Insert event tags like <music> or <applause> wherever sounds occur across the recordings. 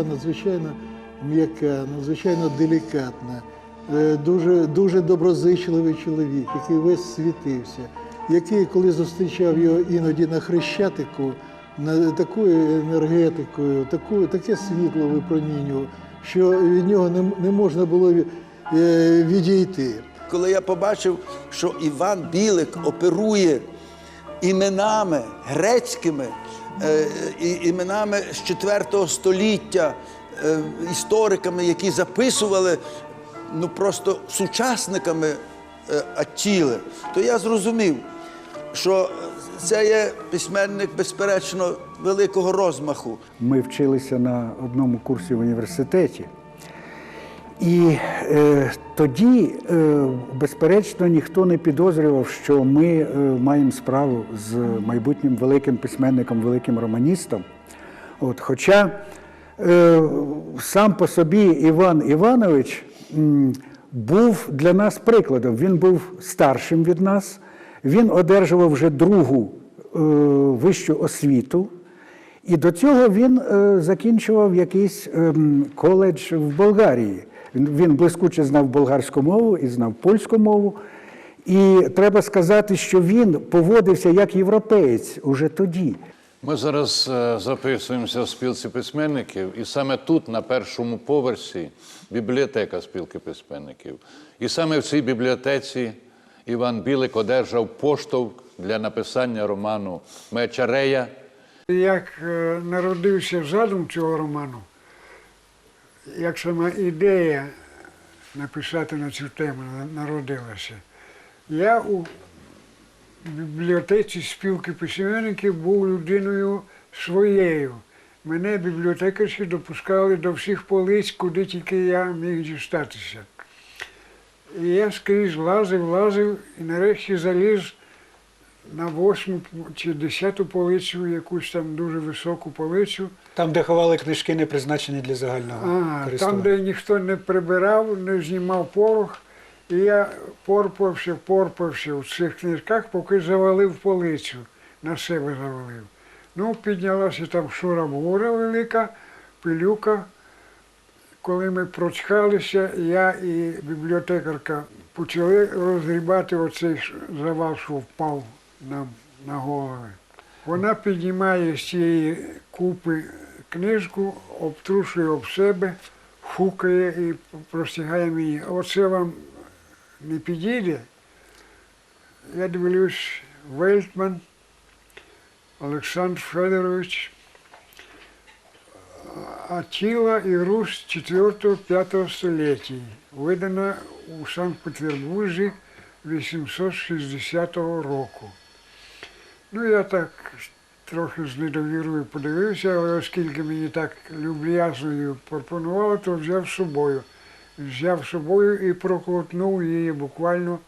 Була надзвичайно м'яка, надзвичайно делікатна, е, дуже, дуже доброзичливий чоловік, який весь світився, який, коли зустрічав його іноді на хрещатику, на такою енергетикою, таку, таке світло випромінював, що від нього не, не можна було е, відійти. Коли я побачив, що Іван Білик оперує іменами грецькими, іменами з 4 століття, е, істориками, які записували ну просто сучасниками е, Аттіли, то я зрозумів, що це є письменник, безперечно, великого розмаху. Ми вчилися на одному курсі в університеті. І е, тоді, е, безперечно, ніхто не підозрював, що ми е, маємо справу з майбутнім великим письменником, великим романістом. От, хоча е, сам по собі Іван Іванович м, був для нас прикладом. Він був старшим від нас, він одержував вже другу е, вищу освіту. І до цього він е, закінчував якийсь ем, коледж в Болгарії. Він, блискуче знав болгарську мову і знав польську мову. І треба сказати, що він поводився як європеєць уже тоді. Ми зараз е, записуємося в спілці письменників, і саме тут, на першому поверсі, бібліотека спілки письменників. І саме в цій бібліотеці Іван Білик одержав поштовх для написання роману Мечарея. Як е, народився задум цього роману, як сама ідея написати на цю тему народилася, я у бібліотеці спілки письменників був людиною своєю. Мене бібліотекарі допускали до всіх полиць, куди тільки я міг дістатися. І я скрізь лазив, лазив і нарешті заліз на восьму чи десяту полицю, якусь там дуже високу полицю. Там, де ховали книжки, не призначені для загального А, там, де ніхто не прибирав, не знімав порох. І я порпався, порпався в цих книжках, поки завалив полицю, на себе завалив. Ну, піднялася там шура бура велика, пилюка. Коли ми прочхалися, я і бібліотекарка почали розгрібати оцей завал, що впав нам на голови. Вона піднімає з цієї купи книжку, обтрушує об себе, фукає і простягає мені. Оце вам не підійде. Я дивлюсь, Вельтман, Олександр Федорович, Атіла і Русь 4-5 століття, видана у Санкт-Петербурзі 860 року. Ну, я так трохи з недовірою подивився, але оскільки мені так люб'язною пропонували, то взяв з собою. Взяв з собою і проковтнув її буквально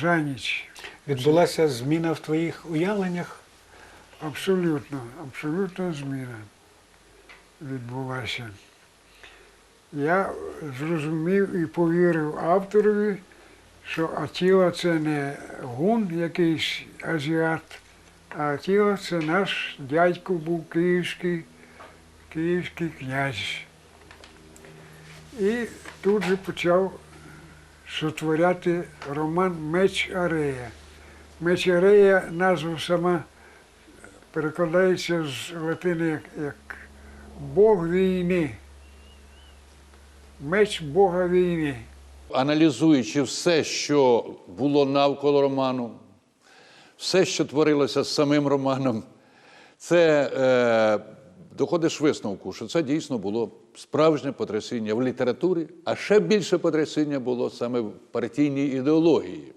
за ніч. Відбулася зміна в твоїх уявленнях. Абсолютно, абсолютна зміна відбулася. Я зрозумів і повірив авторові, що Атіла це не гун якийсь азіат, а Атіла це наш дядько був київський, київський князь. І тут же почав сотворяти роман Меч Арея. Меч Арея назва сама перекладається з латини як, Бог війни. Меч Бога війни. Аналізуючи все, що було навколо роману, все, що творилося з самим романом, це е, доходиш висновку, що це дійсно було справжнє потрясіння в літературі, а ще більше потрясіння було саме в партійній ідеології.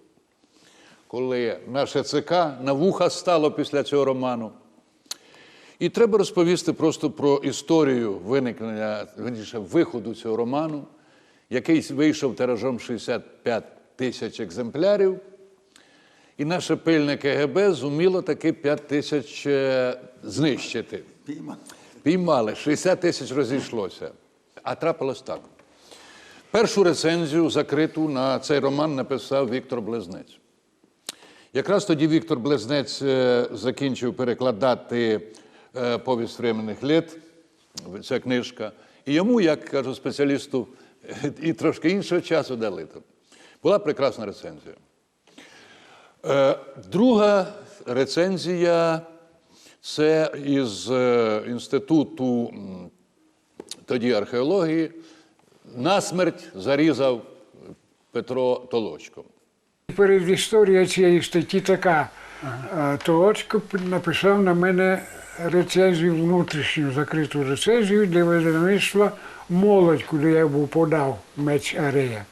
Коли наше ЦК на вуха стало після цього роману. І треба розповісти просто про історію виникнення, виходу цього роману, який вийшов тиражом 65 тисяч екземплярів. І наше пильне КГБ зуміло таки 5 тисяч е, знищити. Піймали, 60 тисяч розійшлося. А трапилось так. Першу рецензію закриту на цей роман написав Віктор Близнець. Якраз тоді Віктор Близнець е, закінчив перекладати е, повість временних літ ця книжка. І йому, як кажу спеціалісту, і трошки іншого часу дали. там. Була прекрасна рецензія. Е, Друга рецензія це із е, інституту тоді археології. Насмерть зарізав Петро Толочко. Перед історією цієї статті така. Е, Толочко написав на мене рецензію, внутрішню закриту рецензію для видавництва молодь, куди я був подав меч Арея.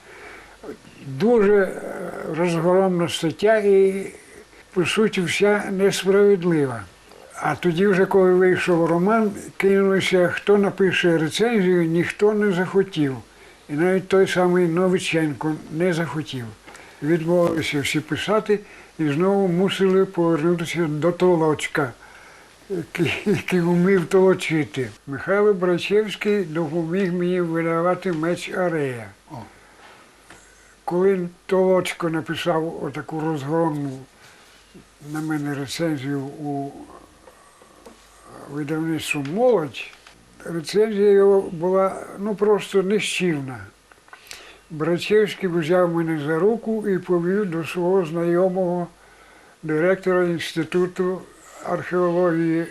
Дуже е, розгромна стаття і, по суті, вся несправедлива. А тоді, вже коли вийшов роман, кинулося, хто напише рецензію, ніхто не захотів. І навіть той самий Новиченко не захотів. Відмовилися всі писати і знову мусили повернутися до Толочка, який, вмів толочити. Михайло Брачевський допоміг мені видавати меч Арея. Коли Толочко написав отаку розгромну на мене рецензію у видавництво молодь, рецензія його була ну просто нищівна. Брачевський взяв мене за руку і повів до свого знайомого директора Інституту археології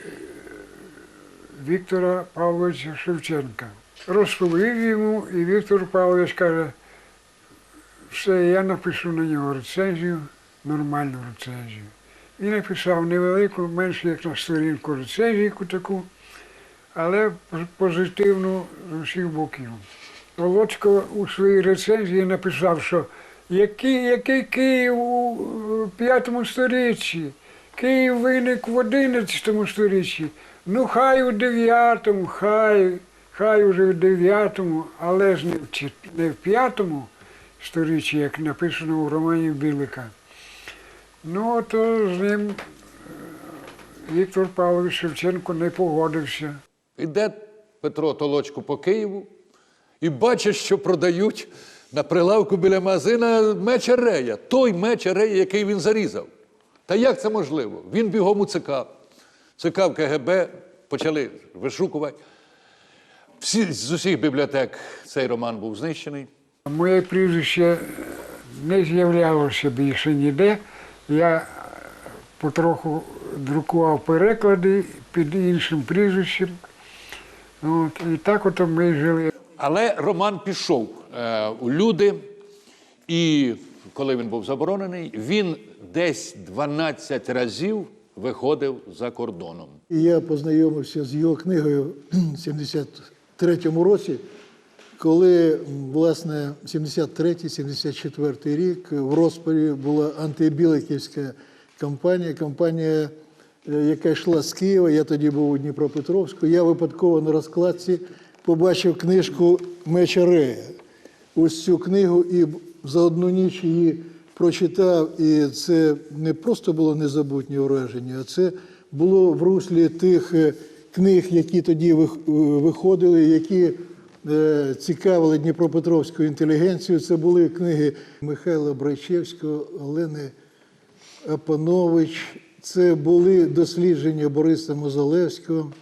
Віктора Павловича Шевченка. Розповів йому, і Віктор Павлович каже, все, я напишу на нього рецензію, нормальну рецензію. І написав невелику, менше як на сторінку рецензійку таку, але позитивну з усіх боків. Володько у своїй рецензії написав, що який, який Київ у п'ятому сторіччі, Київ виник в одинадцятому сторіччі. Ну, хай у дев'ятому, хай, хай уже в дев'ятому, але ж не в, чет- не в п'ятому сторіччі, як написано у романі Білика. Ну, то з ним е, Віктор Павлович Шевченко не погодився. Іде Петро Толочко по Києву і бачить, що продають на прилавку біля магазина меч Арея. Той меч Арея, який він зарізав. Та як це можливо? Він бігом у ЦК. ЦК в КГБ почали вишукувати. Всі, з усіх бібліотек цей роман був знищений. Моє прізвище не з'являлося більше ніде. Я потроху друкував переклади під іншим прізвищем. От, і так от ми жили. Але роман пішов е, у люди, і коли він був заборонений, він десь 12 разів виходив за кордоном. І я познайомився з його книгою в 73-му році, коли, власне, 73-74 рік в розпалі була антибіликівська кампанія, кампанія, е, яка йшла з Києва. Я тоді був у Дніпропетровську. Я випадково на розкладці побачив книжку Меча. Ось цю книгу і за одну ніч її прочитав. І це не просто було незабутнє враження, а це було в руслі тих е, книг, які тоді е, виходили, які е, цікавили Дніпропетровську інтелігенцію. Це були книги Михайла Брайчевського, Олени Апанович. Це були дослідження Бориса Мозолевського.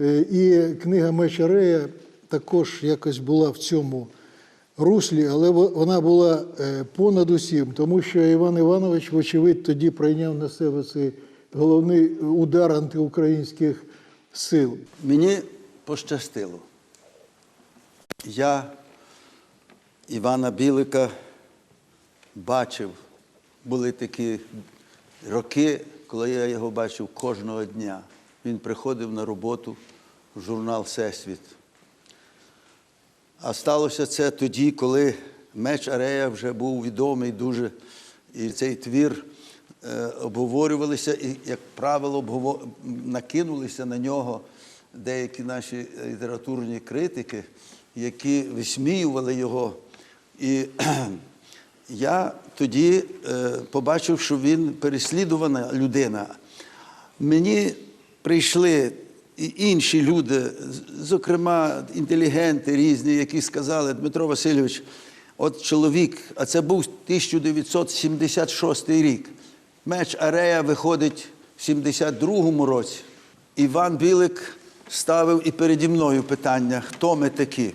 Е, І книга Мечарея також якось була в цьому руслі, але вона була е, понад усім, тому що Іван Іванович, вочевидь, тоді прийняв на себе цей головний удар антиукраїнських сил. Мені пощастило. Я Івана Білика бачив, були такі роки, коли я його бачив кожного дня. Він приходив на роботу в журнал Всесвіт. А сталося це тоді, коли меч Арея вже був відомий дуже, і цей твір е, обговорювалися, і, як правило, накинулися на нього деякі наші літературні критики, які висміювали його. І <clears throat> я тоді е, побачив, що він переслідувана людина. Мені прийшли інші люди, зокрема інтелігенти різні, які сказали, Дмитро Васильович, от чоловік, а це був 1976 рік. Меч Арея виходить в 72-му році. Іван Білик ставив і переді мною питання, хто ми такі.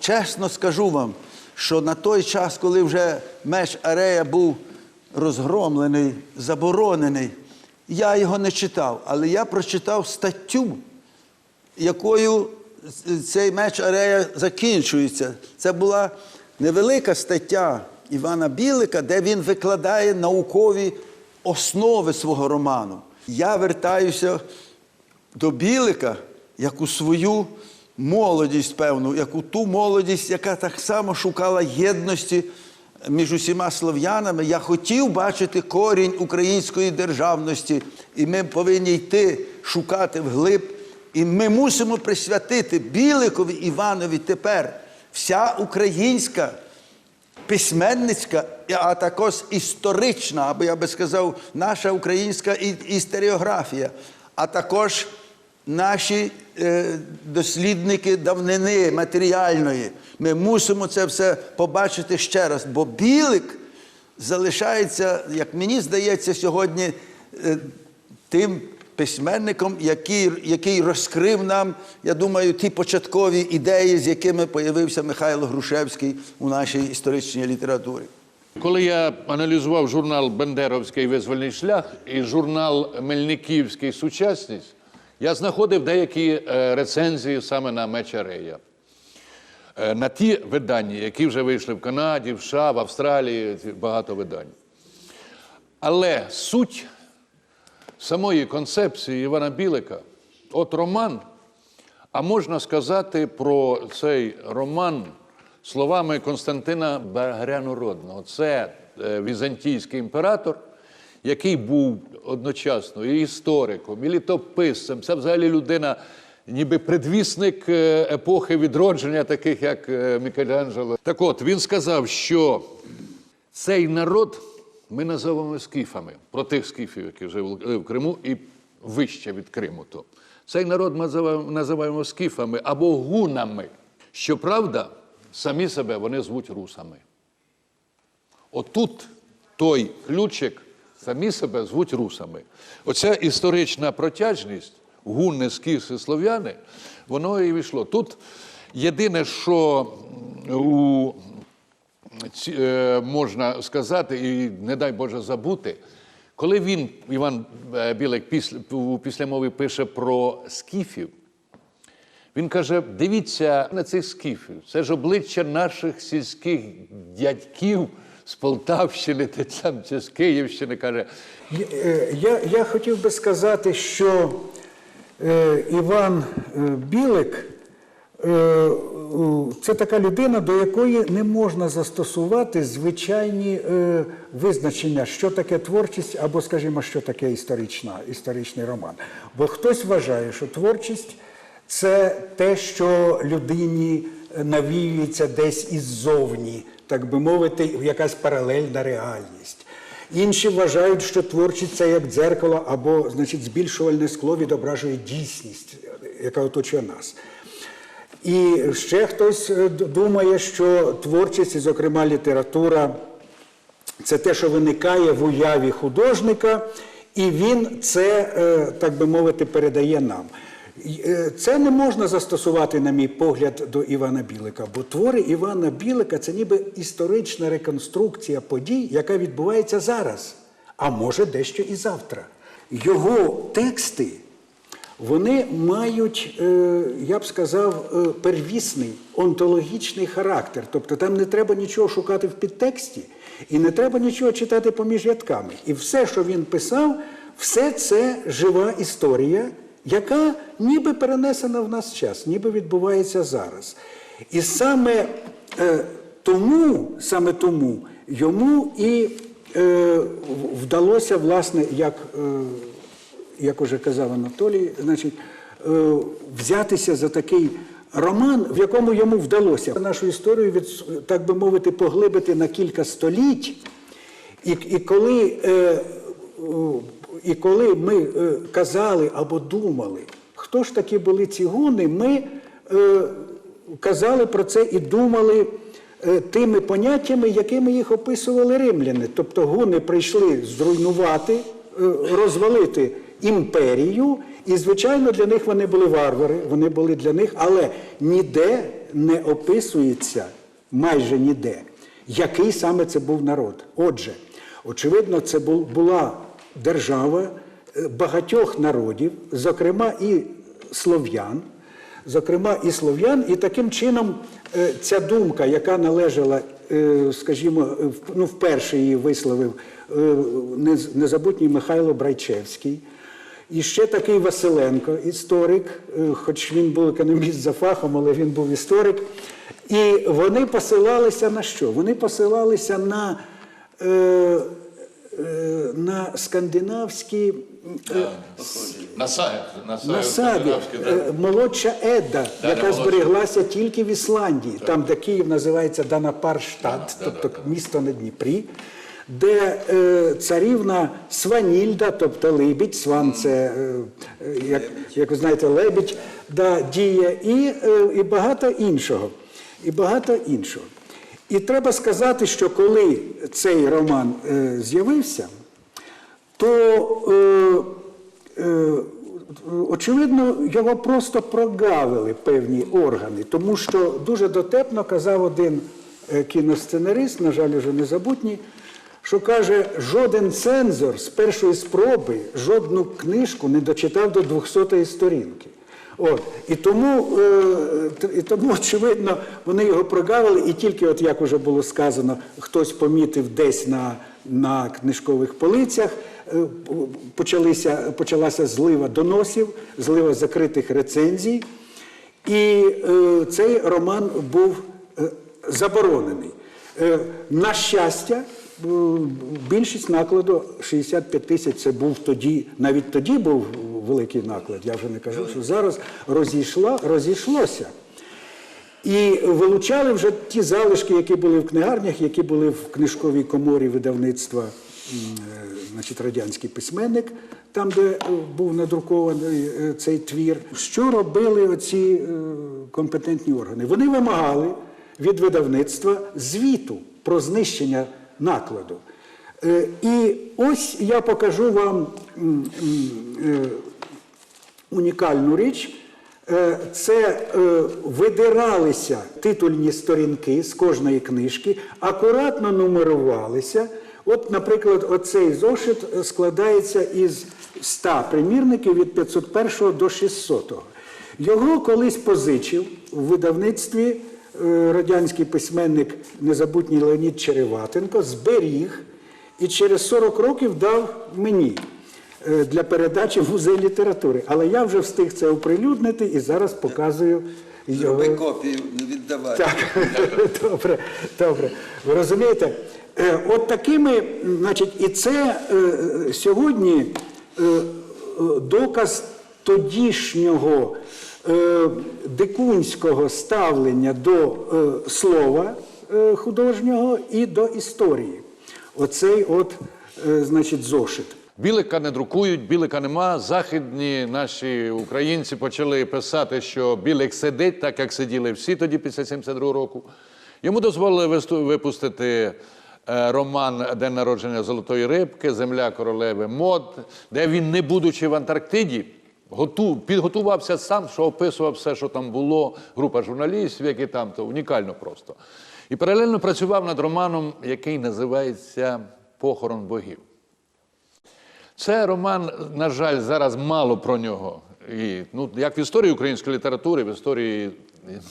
Чесно скажу вам, що на той час, коли вже меч Арея був розгромлений, заборонений, я його не читав, але я прочитав статтю, якою цей меч Арея закінчується. Це була невелика стаття Івана Білика, де він викладає наукові основи свого роману. Я вертаюся до Білика як у свою молодість, певну, як у ту молодість, яка так само шукала єдності між усіма слов'янами. Я хотів бачити корінь української державності, і ми повинні йти шукати вглиб. І ми мусимо присвятити Біликові Іванові тепер вся українська письменницька, а також історична, або я би сказав, наша українська історіографія, а також наші е, дослідники давнини матеріальної. Ми мусимо це все побачити ще раз, бо Білик залишається, як мені здається, сьогодні е, тим письменником, який, який розкрив нам, я думаю, ті початкові ідеї, з якими появився Михайло Грушевський у нашій історичній літературі. Коли я аналізував журнал Бендеровський визвольний шлях і журнал Мельниківський сучасність, я знаходив деякі е, рецензії саме на Мечарея. Е, На ті видання, які вже вийшли в Канаді, в США, в Австралії, багато видань. Але суть самої концепції Івана Білика, от роман, а можна сказати про цей роман словами Константина Багрянородного. Це е, візантійський імператор, який був одночасно і істориком, і літописцем. Це взагалі людина, ніби предвісник е, епохи відродження, таких як е, Мікеланджело. Так от, він сказав, що цей народ ми називаємо скіфами, про тих скіфів, які жили в Криму, і вище від Криму. То. Цей народ ми називаємо скіфами або гунами. Щоправда, самі себе вони звуть русами. Отут той ключик самі себе звуть русами. Оця історична протяжність, гунни, скіфи, слов'яни, воно і війшло. Тут єдине, що у е, можна сказати, і не дай Боже забути, коли він, Іван е, Білик, після, у післямові пише про скіфів, він каже: дивіться на цих скіфів. Це ж обличчя наших сільських дядьків з Полтавщини, та там, чи з Київщини. каже, Я, е, я, я хотів би сказати, що е, Іван е, Білик е, це така людина, до якої не можна застосувати звичайні е, визначення, що таке творчість, або, скажімо, що таке історична, історичний роман. Бо хтось вважає, що творчість це те, що людині навіюється десь іззовні, так би мовити, якась паралельна реальність. Інші вважають, що творчість це як дзеркало або значить, збільшувальне скло відображує дійсність, яка оточує нас. І ще хтось е, думає, що творчість, і, зокрема література, це те, що виникає в уяві художника, і він це, е, так би мовити, передає нам. Е, Це не можна застосувати, на мій погляд, до Івана Білика, бо твори Івана Білика це ніби історична реконструкція подій, яка відбувається зараз, а може дещо і завтра. Його тексти вони мають, е, я б сказав, е, первісний онтологічний характер. Тобто там не треба нічого шукати в підтексті і не треба нічого читати поміж рядками. І все, що він писав, все це жива історія, яка ніби перенесена в нас час, ніби відбувається зараз. І саме е, тому, саме тому йому і е, вдалося, власне, як. е, як уже казав Анатолій, значить, е, взятися за такий роман, в якому йому вдалося нашу історію, від, так би мовити, поглибити на кілька століть. І, і, коли, е, і коли ми е, казали або думали, хто ж такі були ці гуни, ми е, казали про це і думали е, тими поняттями, якими їх описували римляни. Тобто гуни прийшли зруйнувати, розвалити імперію І, звичайно, для них вони були варвари, вони були для них, але ніде не описується, майже ніде, який саме це був народ. Отже, очевидно, це була держава е, багатьох народів, зокрема і слов'ян, зокрема і слов'ян, і таким чином е, ця думка, яка належала, е, скажімо, ну, вперше її висловив незабутній Михайло Брайчевський. І ще такий Василенко, історик, хоч він був економіст за фахом, але він був історик. І вони посилалися на що? Вони посилалися на, на скандинавські е, На сайт, на сайт на саді е, молодша Едда, яка молодша. збереглася тільки в Ісландії, там, де Київ називається Данапарштадт, тобто місто на Дніпрі, де е, царівна Сванільда, тобто Либідь, Сван це, е, е, як, як ви знаєте, лебідь, да, діє, і, е, і багато іншого. І багато іншого. І треба сказати, що коли цей роман е, з'явився, то е, е, очевидно його просто прогавили певні органи, тому що дуже дотепно казав один е, кіносценарист, на жаль, уже незабутній, що каже, жоден цензор з першої спроби жодну книжку не дочитав до 200-ї сторінки. От. І, тому, е, і тому, очевидно, вони його прогавили, і тільки, от як вже було сказано, хтось помітив десь на, на книжкових полицях, е, почалися, почалася злива доносів, злива закритих рецензій. І е, цей роман був е, заборонений. Е, на щастя, більшість накладу 65 тисяч це був тоді, навіть тоді був великий наклад, я вже не кажу, що зараз розійшла, розійшлося. І вилучали вже ті залишки, які були в книгарнях, які були в книжковій коморі видавництва е, значить, радянський письменник, там, де е, був надрукований е, цей твір. Що робили оці компетентні органи? Вони вимагали від видавництва звіту про знищення накладу. Е, І ось я покажу вам е, унікальну річ. Е, Це видиралися титульні сторінки з кожної книжки, акуратно нумерувалися. От, наприклад, оцей зошит складається із 100 примірників від 501 до 600. Його колись позичив у видавництві радянський письменник незабутній Леонід Череватенко, зберіг і через 40 років дав мені е, для передачі в музей літератури. Але я вже встиг це оприлюднити і зараз показую його. Зроби копію, не віддавай. Так, <laughs> добре, добре. Ви розумієте? Е, От такими, значить, і це е, е, сьогодні е, е, доказ тодішнього е, дикунського ставлення до е, слова е, художнього і до історії. Оцей от, е, значить, зошит. Білика не друкують, білика нема. Західні наші українці почали писати, що білик сидить, так як сиділи всі тоді після 72 року. Йому дозволили випустити е, роман День народження Золотої рибки, Земля королеви мод, де він, не будучи в Антарктиді, готу, підготувався сам, що описував все, що там було, група журналістів, які там, то унікально просто. І паралельно працював над романом, який називається Похорон богів. Це роман, на жаль, зараз мало про нього. І, ну, як в історії української літератури, в історії,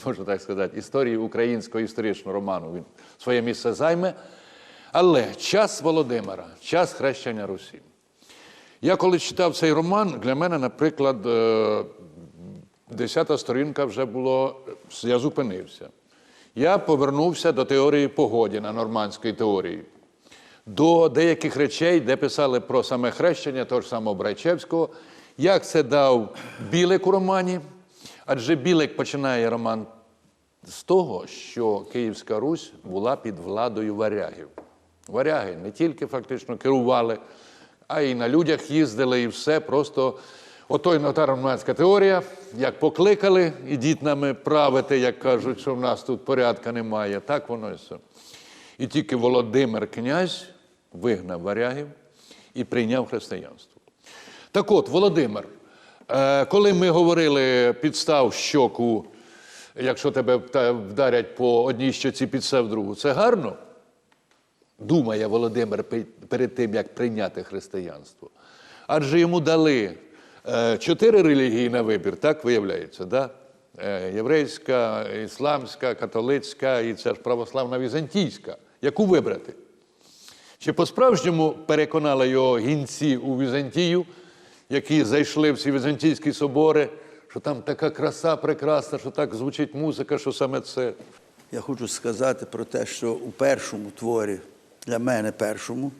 можна так сказати, історії українського історичного роману він своє місце займе. Але час Володимира, час хрещення Русі. Я коли читав цей роман, для мене, наприклад, е, десята сторінка вже було, я зупинився. Я повернувся до теорії Погодіна, нормандської теорії до деяких речей, де писали про саме хрещення того ж самого Брайчевського, як це дав Білик у романі. Адже Білик починає роман з того, що Київська Русь була під владою варягів. Варяги не тільки фактично керували, а й на людях їздили, і все. Просто отой нотароманська теорія, як покликали, ідіть нами правити, як кажуть, що в нас тут порядка немає. Так воно і все. І тільки Володимир князь вигнав варягів і прийняв християнство. Так от, Володимир, Е, коли ми говорили підстав щоку, якщо тебе вдарять по одній щоці, підстав другу, це гарно? Думає Володимир перед тим, як прийняти християнство. Адже йому дали е, чотири релігії на вибір, так виявляється, да? Е, єврейська, ісламська, католицька і ця ж православна візантійська. Яку вибрати? Чи по-справжньому переконали його гінці у Візантію, які зайшли в ці візантійські собори, що там така краса прекрасна, що так звучить музика, що саме це. Я хочу сказати про те, що у першому творі, для мене першому,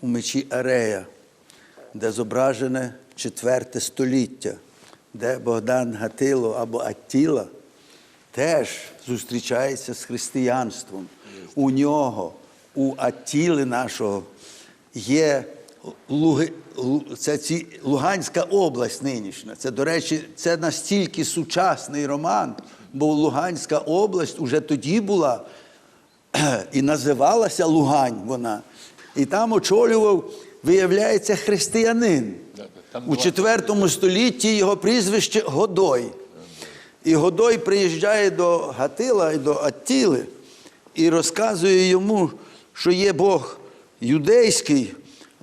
у мечі Арея, де зображене четверте століття, де Богдан Гатило або Аттіла теж зустрічається з християнством. У нього, у Аттіли нашого, є Луги, це ці, Луганська область нинішня. Це, до речі, це настільки сучасний роман, бо Луганська область уже тоді була <clears throat> і називалася Лугань вона. І там очолював, виявляється, християнин. У IV столітті його прізвище Годой. І Годой приїжджає до Гатила і до Аттіли і розказує йому, що є Бог юдейський,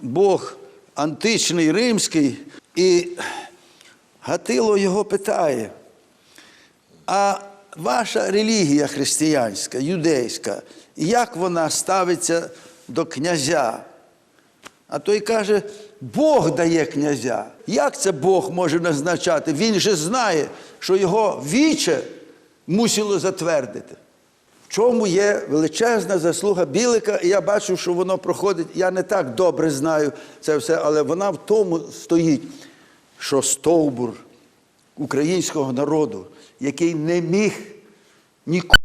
Бог античний, римський. І Гатило його питає, а ваша релігія християнська, юдейська, як вона ставиться до князя? А той каже, Бог дає князя. Як це Бог може назначати? Він же знає, що його віче мусило затвердити. В чому є величезна заслуга Білика, і я бачу, що воно проходить. Я не так добре знаю це все, але вона в тому стоїть, що стовбур українського народу, який не міг ніколи